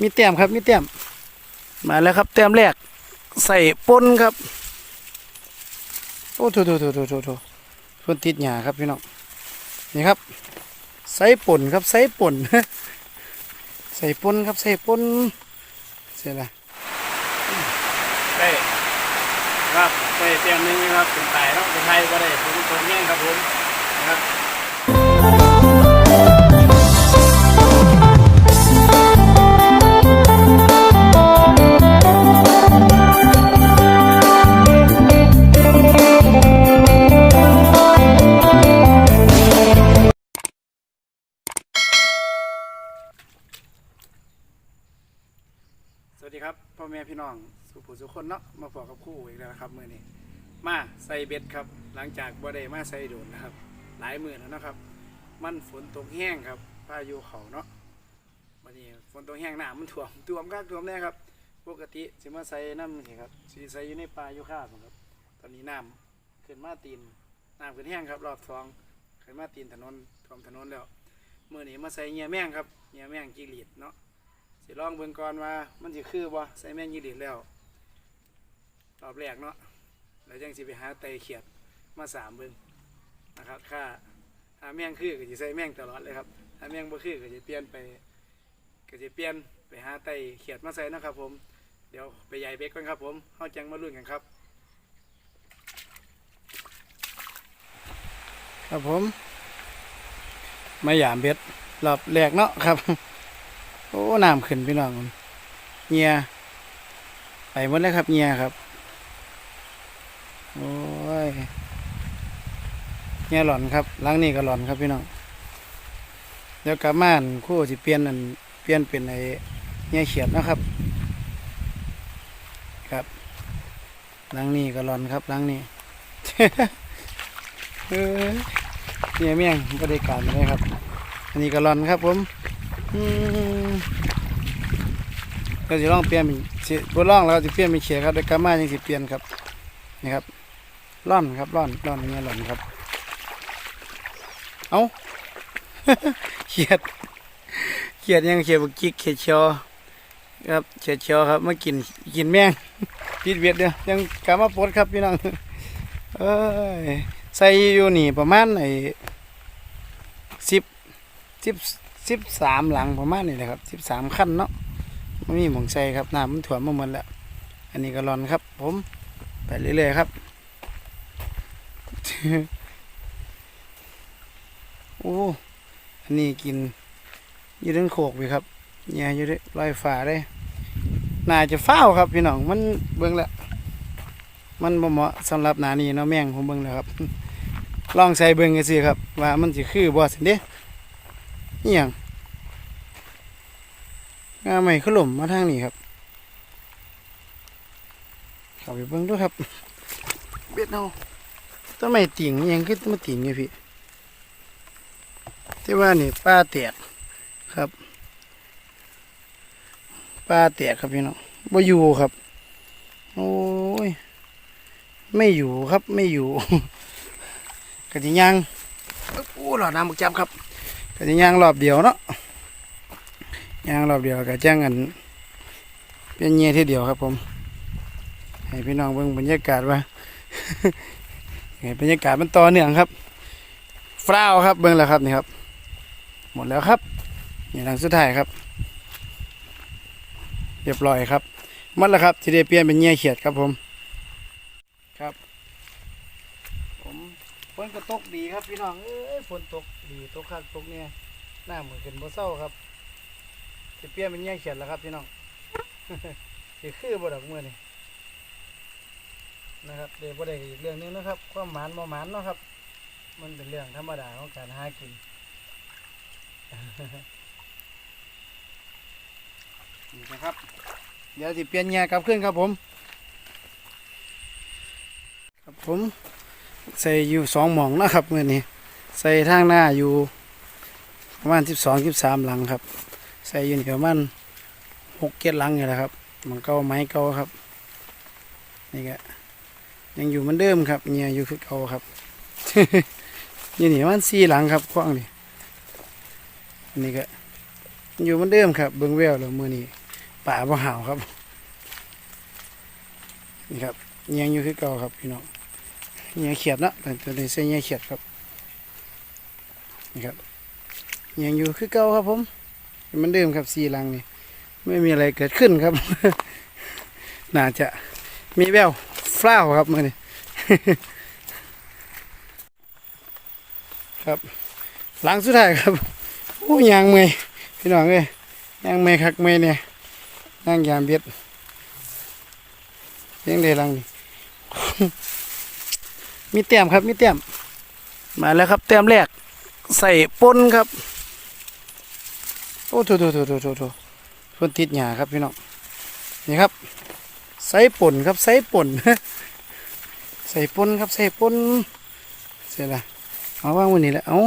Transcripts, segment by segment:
มีแต้มครับมีแต้มมาแล้วครับแต้มแรกใส่ปนครับ โอ้โถโถโถโถโถโถเพิ่อนติดหญ้าครับพี่น้องนี่ครับ ใส่ป่นครับใส่ป่นใส่ปนครับใส่ปนเสร็จละได้ครับใส่เตียมนึงนะครับเป็นตายเนาะเป็นไทยก็ได้ผมคนแย่งครับผมนะครับ คนเนาะมาพอกับคู่อีกแล้วนะครับมือนี้มาใส่เบ็ดครับ หลังจากบ่ได้มาใส่โดนนะครับ หลายมือแล้วนะครับ มันฝนตกแห้งครับพายุเขาเนาะวันนี้ฝนตกแห้งหน้ำมันท่วมท่วมกักท่วมแน่ครับ ปกติสิมาใส่น้ำสิครับสิใส่อยู่ในป่าอยู่ข้างครับ ตอนนี้น้ำขึ้นมาตีนน้ำขึ้นแห้งครับ รอบสองขึ้นมาตีนถนนท่วมถนนแล้วมือนี้มาใส่เงียแมงครับเงียแมงจีรีดเนาะสิลองเบิ่งก่อนว่ามันสิคือบ่ใส่แม่งยีดีดแล้ว รอบแรกเนาะแล้วจังสิไปหาไตเขียดมาสามเบิ่งนะครับค่าหาแม่งคือก็สิใส่แม่งตลอดเลยครับถ้าแม่งบ่คือก็สิเปลี่ยนไปก็สิเปลี่ยนไปหาไตเขียดมาใส่นะครับผมเดี๋ยวไปใหญ่เบ็กก่อนครับผมเฮาจังมาลุ้นกันครับ ครับผมมาหยามเบ็ดรอบแรกเนาะครับ โอ้น้ำขึ้นพี่น้องเงียไปหมดแล้วครับเงียครับ โอ้ย เงียหลอนครับล้างนี่ก็หลอนครับพี่น้องเดี๋ยวกลับมานคู่สิเปลี่ยนอันเปลี่ยนเป็นไอ้เงียเขียดนะครับ ครับล้างนี่ก็หลอนครับล้างนี่เออเงียเมี่ยงบริการเลยครับ อันนี้ก็หลอนครับผมอืมเราจะลองเปลี่ยนเป็นสิบลองแล้วจะเปลี่ยนเป็นเขียครับแต่กามายังสิเปลี่ยนครับนี่ครับร่อนครับร่อนร่อนเงี้ยร่อนครับ เอาเขียดเขียดยังเขียดบุกจิกเขียดชียวครับเขียดชียวครับมากินกินแมงพิดเวียดเดียวยังกามาปดครับพี่น้องเอ้ยใส่อยู่นี่ประมาณไอ้สิบสิบสิบสามหลังประมาณนี้แหละครับสิบสามขั้นเนาะไม่มีหมองใส่ครับน้ำมันถ่วมมาหมดแล้ว อันนี้ก็ร้อนครับ ผมไปเรื่อยๆครับ โอ้อันนี้กินอยืดเรื่องโขกไปครับเนี่ยอยืดลอยฝ่าได้น่าจะเฝ้าครับพี่น้องมันเบิ่งล้วมันบ่เหมาะสำหรับหนานี้เนาะแม่งผมเบิ่งแล้วครับ ลองใส่เบิ่งกันสิครับ ว่ามันสิคือบ่สิเด้นี่อยังงาใหม่ขลุ่มมาทางนี้ครับเข้าไปเบิ่งด้วยครับเบ็ดเอาต้นไม้ติ่งยังคือมาติ่งไงพี่ ที่ว่านี่ป้าแตกครับป้าแตกครับพี่น้องบ่อยู่ครับ โอ้ย ไม่อยู่ครับไม่อยู่กะจิยังโอ้หลอดน้ำบักจับครับก็จะย่างรอบเดียวเนาะย่างรอบเดียวก็จ้างกันเป็นเงี้ยทีเดียวครับผม ให้พี่น้องเบิ่งบรรยากาศว่าให้บรรยากาศมันต่อเนื่องครับฟราวครับเบิ่งแล้วครับนี่ครับ หมดแล้วครับนี่หลังสุดท้ายครับ เรียบร้อยครับหมดแล้วครับที่ได้เปลี่ยนเป็นเงี้ยเขียดครับผมครับ ผมฝนก็ตกดีครับพี่น้องเอ้ยฝนตกดีตกคักตกเนี่ยหน้าเหมือนกันบ่เศร้าครับจะเปลี่ยนเป็นแย่เขียนแล้วครับพี่น้องสิคือบ่ดอกเมื่อนี่นะครับเดี๋ยวบ่ได้อีกเรื่องหนึงนะครับความหมานบ่หมานเนาะครับ มันเป็นเรื่องธรรมดาของการหากิน นี่นะครับ เดี๋ยวสิเปลี่ยนแย่กลับขึ้นครับผม ครับผมใส่อยู่สองหม่องนะครับเมื่อนี้ ใส่ทางหน้าอยู่ประมาณสิบสองสิบสามหลังครับ ใส่อยู่นี่ประมาณหกเจ็ดหลังนี่แหละครับ มันเก่าไม้เก่าครับ นี่ก็ยังอยู่เหมือนเดิมครับเนี่ยอยู่คือเก่าครับยู่นี่ประมันสี่หลังครับกว้างนี่ นี่ก็อยู่เหมือนเดิมครับเบิ้งแววแล้วมือนี้ป่าบ่หาวครับ นี่ครับเงียงอยู่คือเก่าครับพี่น้องเงียงเขียดนะแต่ตัวนี้ใส่เงียงเขียดครับนี่ครับเงียงอยู่คือเก่าครับผมเหมันเดิมครับสีหลังนี่ไม่มีอะไรเกิดขึ้นครับ น่าจะมีแววฟ้าวครับมือนี้ครับหลังสุดท้ายครับ โอ้ยางเมยพี่น้องเอ้ยยางเมยคักเมยเนี่ยนั่งยามเบียดเลี้ยงได้หลังนี่มีแต้มครับมีแต้มมาแล้วครับแต้มแรกใส่ปนครับ โอ้โถโถโถโถโถโถพ่นติดหญ้าครับพี่น้องนี่ครับ ใส่ป่นครับใส่ป่นใส่ป่นครับใส่ป่นเสร็จละเอาว่างวันนี้แหละเอา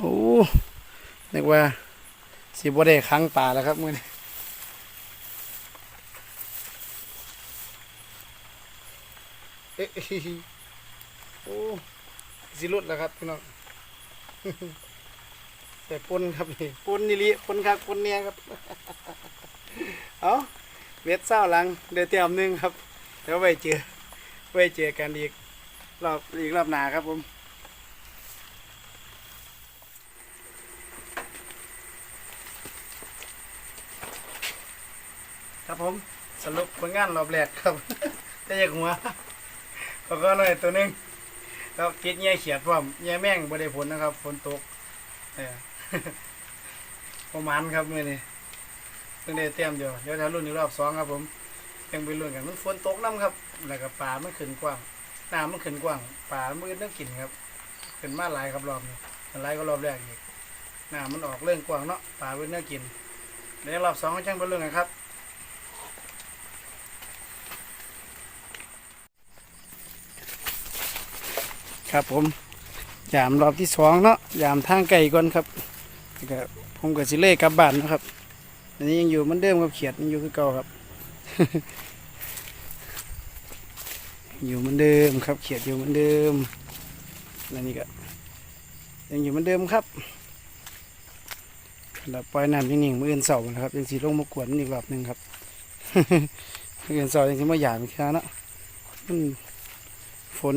โอ้ นึกว่าสิบ่ได้ค้างป่าแล้วครับมื้อนี้เอ๊ะโอ้สิหลุดแล้วครับพี่น้องแต่ปนครับนี่ปนนี่ลิปนครับปนเนี่ยครับเอาเวทเศร้าหลังเดี๋ยวเตรียมหนึ่งครับเดี๋ยวไว้เจอไว้เจอกันอีกรอบอีกรอบหน้าครับผม ครับ ผมสรุปผลงานรอบแรกครับได้จากหัวแล้วก็หน่อยตัวหนึงแล้วติดแง่เขียดพร้อมแง่แม่งบ่ได้ผลนะครับฝนตกเออประมาณครับเมื่อนี้เพิ่งได้เตรียมเดียวเดี๋ยวถ้ารุ่นอีกรอบสองครับผมยังไปรุ่นกันมันฝนตกน้ำครับแล้วก็ป่ามันขึ้นกว้างน้ำมันขึ้นกว้างป่ามันต้องกินครับขึ้นมาหลายครับรอบนี้หลายก็รอบแรกอีกน้ำมันออกเรื่องกว้างเนาะป่ามันน่ากินเดี๋ยวรอบสองก็ช่างไปเรุ่นกันครับ ครับผมยามรอบที่สองเนาะยามทางไก่ก่อนครับก็ผมกับสิเล่กลับบ้านนะครับ อันนี้ยังอยู่เหมันเดิมกับเขียดยังอยู่คือเก่าครับ อยู่เหมือนเดิมครับ เขียดอยู่เหมือนเดิมอันนี้ก็ยังอยู่เหมือนเดิมครับแล้วปล่อยน้ำนิ่งๆมืออื่นเสาร์นะครับยังสีลงมากวนอีกรอบหนึ่งครับมืออื่นเสาร์ยังสีมาหยาบอีกครั้งเนาะมันฝน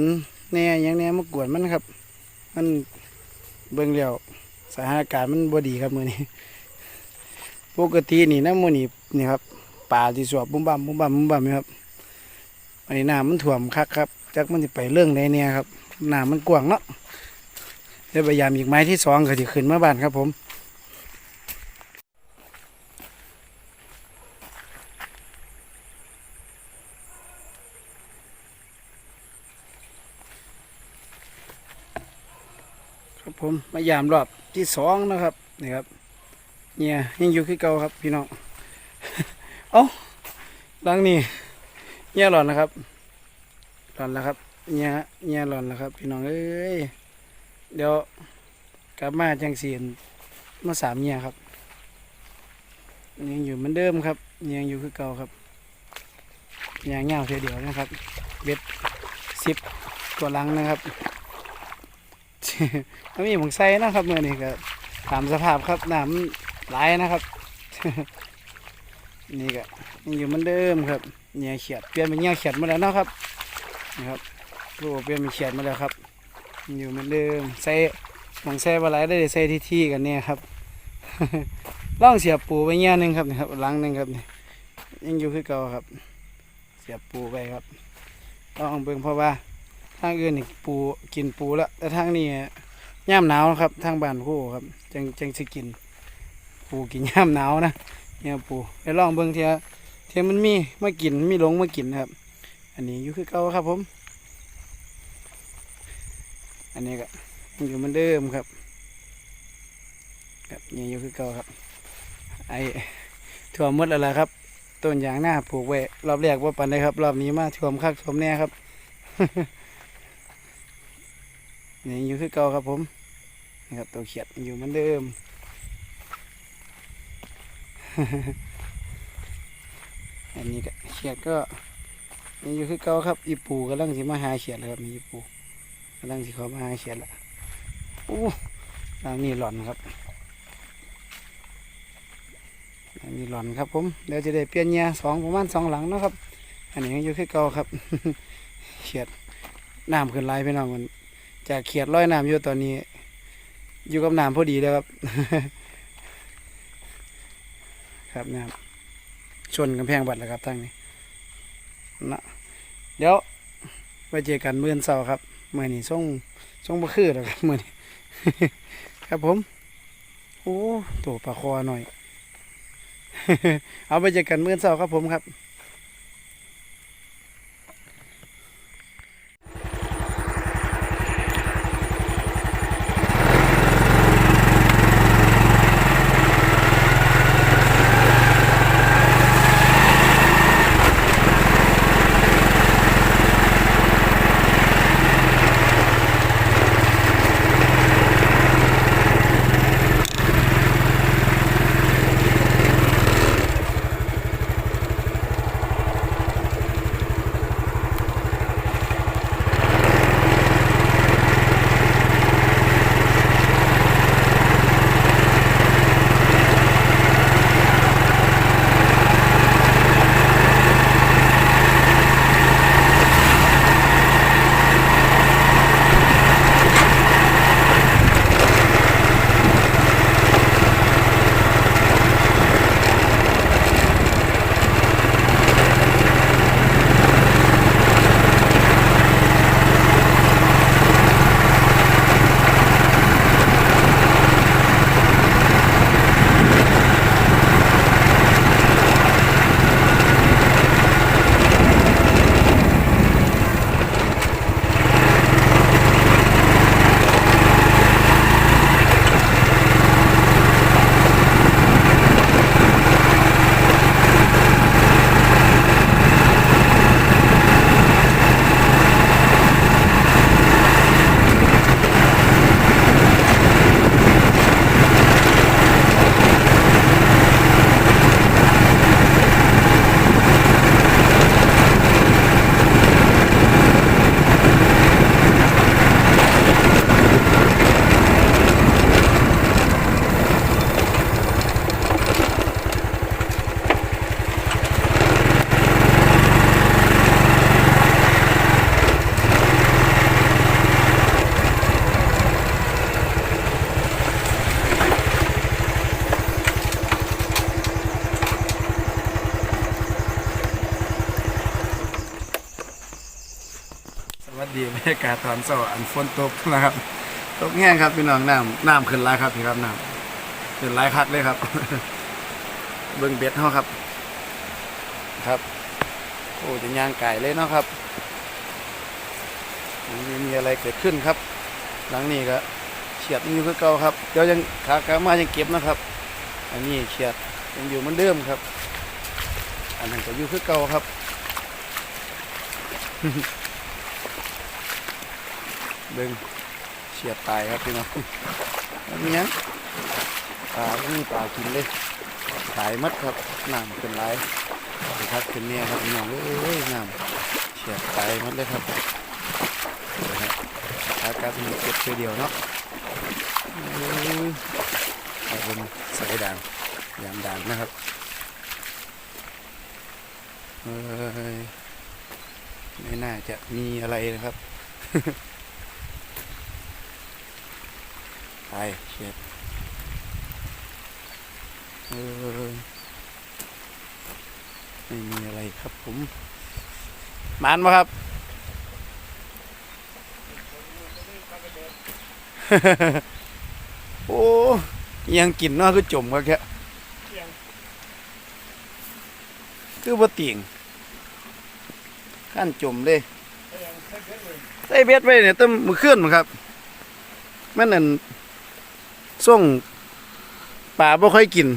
แน่ยังแน่มากวนมันครับ มันเบิ่งแล้วสถานการณ์มันบ่ดีครับมือนี้ปกตินี่นะมือนี้นี่ครับป่าที่สวบบุ้มบั่มบุ้มบั่มบุ้มบั่มนะครับอันนี้น้ำมันท่วมคักครับจักมันสิไปเรื่องใดเนี่ยครับน้ำมันกว้างเนาะเดี๋ยวพยายามอีกไม้ที่สองก็สิขึ้นมาบ้านครับผม ครับผมมายามรอบที่สองนะครับนี่ครับเนี่ยยังอยู่คือเก่าครับพี่น้องเอ้าหลังนี้เนี่ยหลอนนะครับหลอนแล้วครับเนี่ยเนี่ยหลอนแล้วครับ พี่น้องเอ้ยเดี๋ยวกลับมาจังเสียนมาสามเนี่ยครับยังอยู่เหมือนเดิมครับยังอยู่คือเก่าครับยังเงาเทียวเดียวนะครับเบ็ดสิบตัวลังนะครับ ม่มีหมองไซนะครับเมื่อนี้ก็ตามสภาพครับน้ำไหลายนะครับ นี่ก็ยังอยู่เหมือนเดิมครับเหนี่ยเขียดเปลี่ยนเป็นเหนี่ยเขียดมาแล้วนะครับนะครับรูปเปลี่ยนเป็นเขียดมาแล้วครับยังอยู่เหมือนเดิมใส่หมองใส่บาไหลายได้ใส่ที่ที่ๆกันเนี่ยครับล่องเสียบปูไปเงี้ยหนึงครับนี่ครับหลังหนึงครับนี่ยังอยู่คือเก่าครับ เสียบปูไปครับลองเบิ่งเพราะว่า ทางอื่นนี่ปูกินปูแล้วแต่ทางนี้ย่ามหนาวครับ ทางบ้านคู่ครับจังจังสิกิน ปูกินย่ามหนาวนะเนี่ยปูไปลองเบิ่งเทียเทียมันมีมากินมีหลงมากินนครับ อันนี้อยู่คือเก่าครับผม อันนี้ก็อยู่เหมือนเดิมครับครับยังอยู่คือเก่าครับ ไอถั่วมดแล้วล่ะครับต้นยางหน้าปลูกไว้รอบแรกว่าปันได้ครับ รอบนี้มาท่วมคักท่วมแน่ครับ นี่อยู่คือเก่าครับผมนี่ครับตัวเขียดอยู่เหมือนเดิมอันนี้ก็เขียดก็ยังอยู่คือเก่าครับอีปูกำลังสิมาหาเขียดเลยครับมีอีปูกำลังสิเขามาหาเขียดละอู้ทางนี้หล่อนครับอันนี้หลอนครับผมเดี๋ยวจะได้เปลี่ยนเงียสองประมาณสองหลังนะครับ อันนี้อยู่แค่เก่าครับเขียดน้ำขึ้นไหลไปน้องมัน จากเขียดร้อยน้ำอยู่ตอนนี้ อยู่กับน้ำพอดีแล้วครับ ครับน้ำชนกำแพงบัดแล้วครับทั้งนี้นะเดี๋ยวไปเจอกันเมื้อนเสาร์ครับเมื่อนี้ส่งส่งบ่คือแล้วครับมื่อนี้ ครับผม โอ้ตัวปลาคอหน่อย เอาไปเจอกันเมื้ออนเสาร์ครับผมครับากาศตอนเช้าอันฝนตกนะครับ ตกแห้งครับพี่น้องน้ำน้ำขึ้นหลายครับพี่ครับน้ำขึ้นหลายคักเลยครับ เบิ่งเบ็ดเฮาครับ ครับ โอ้จะย่างไก่เลยเนาะครับม่มีอะไรเกิดขึ้นครับ หลังนี้ก็เฉียดยังอยู่คือเก่าครับเดี๋ยวยังขากามายังเก็บนะครับ อันนี้เฉียดยังอยู่เหมือนเดิมครับ อันนั้นก็อยู่คือเก่าครับ เบิ่งเฉียดตายครับพี่น้องนนี้ยังปลาไม่มีปลากินเลยตายมัดครับน้ำเป็นไรครับเป็นเนี่ยครับพี่น้องเอ้ยน้ำเฉียดตายมัดเลยครับนะฮะอากาศมันเก็บเสียเดียวเนาะเอ้ยเอาเป็นใส่ด่างยามด่างนะครับเอ้ยไม่น่าจะมีอะไรนะครับ ไปเช็ดเออไม่มีอะไรครับผมมานมาครับ โอ้ยังกินเนาะคือจมก็แค่คือบ่ติ่งขั้นจมเลยใส่เบ็ดไว้เนี่ยต้มมือขึ้นครับแม่นอั่น ส่งป่าบ่ค่อยกิน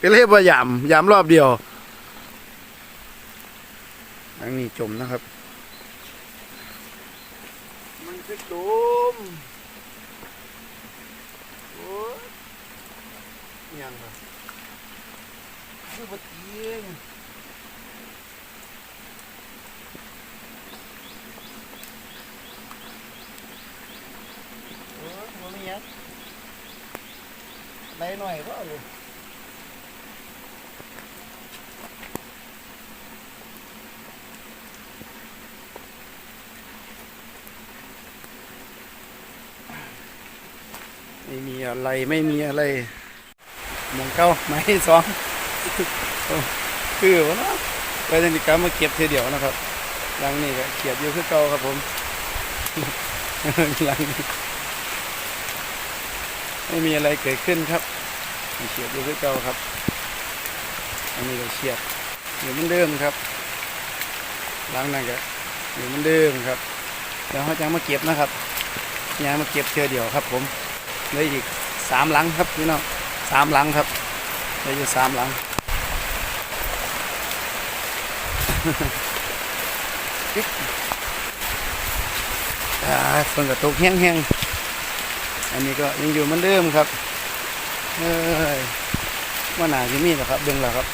ก็เลยบ่ยามยามรอบเดียวอันนี้จมนะครับ มันคือจมโอ้ยยังครับคือบ่เตียง ไปหน่อยก็เอยู่ไม่มีอะไรไม่มีอะไรมองเก้าไม่สองคือวะนะไปจังกรรมมาเก็บเทีเดียวนะครับหลังนี้ก็เก็บอยู่คือเก่าครับผมหลังนี้ ไม่มีอะไรเกิดขึ้นครับเฉียบอยู่คือเก่าครับ อันนี้ก็เฉียบอยู่เหมือนเดิมครับหลังนั้นก็อยู่เหมือนเดิมครับเดี๋ยวเขาจะมาเก็บนะครับยางมาเก็บเทีเดียวครับ ผมเหลยอีกสามหลังครับพี่น้องสามหลังครับเหลยอยู่สามหลังอ่าฝนกระตกแห้งๆ อันนี้ก็ยังอยู่เหมือนเดิมครับเอ้ยว่าหนาจะมีหรอครับเบ่งแล้วครับ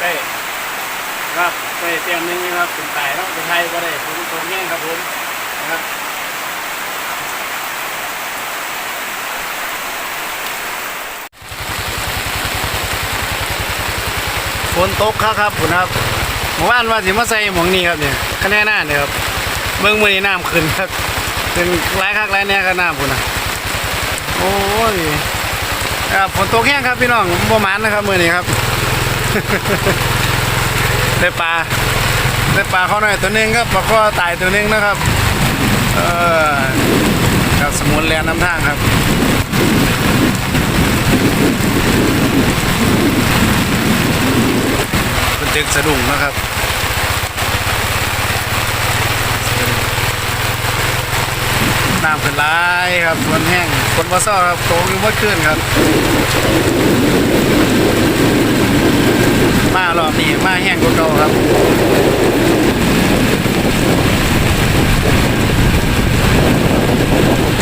ได้ครับได้เตรียมหนึงนะครับเป็นตายเนาะเป็นไทยก็ได้ฝนตกแห้ครับผมนะครับฝนตกครับครับคุณครับหมู่บ้านว่าสิมาใส่หมองนี้ครับเนี่ยคะแนนหน้าเนี่ยครับ เมืองมือนี้น้ำขึ้นครับเป็นหลายคักหลายแน่ก็น้ำพุ่นะโอ้ยครับฝนตกแห้งครับพี่น้องบ่หมานนะครับมือนี้ครับได้ปลาได้ปลาเขาหน่อยตัวนึงครับปลาข้อตายตัวนึงนะครับเออครับสมุนแลนน้ำทางครับเป็นตึกสะดุ้งนะครับ น้ำเป็นร้ายครับฝนแห้งคนว่าซ้าครับโตงยู่เมื่อคืนครับ มารอบนี้มาแห้งกว่าเก่าครับ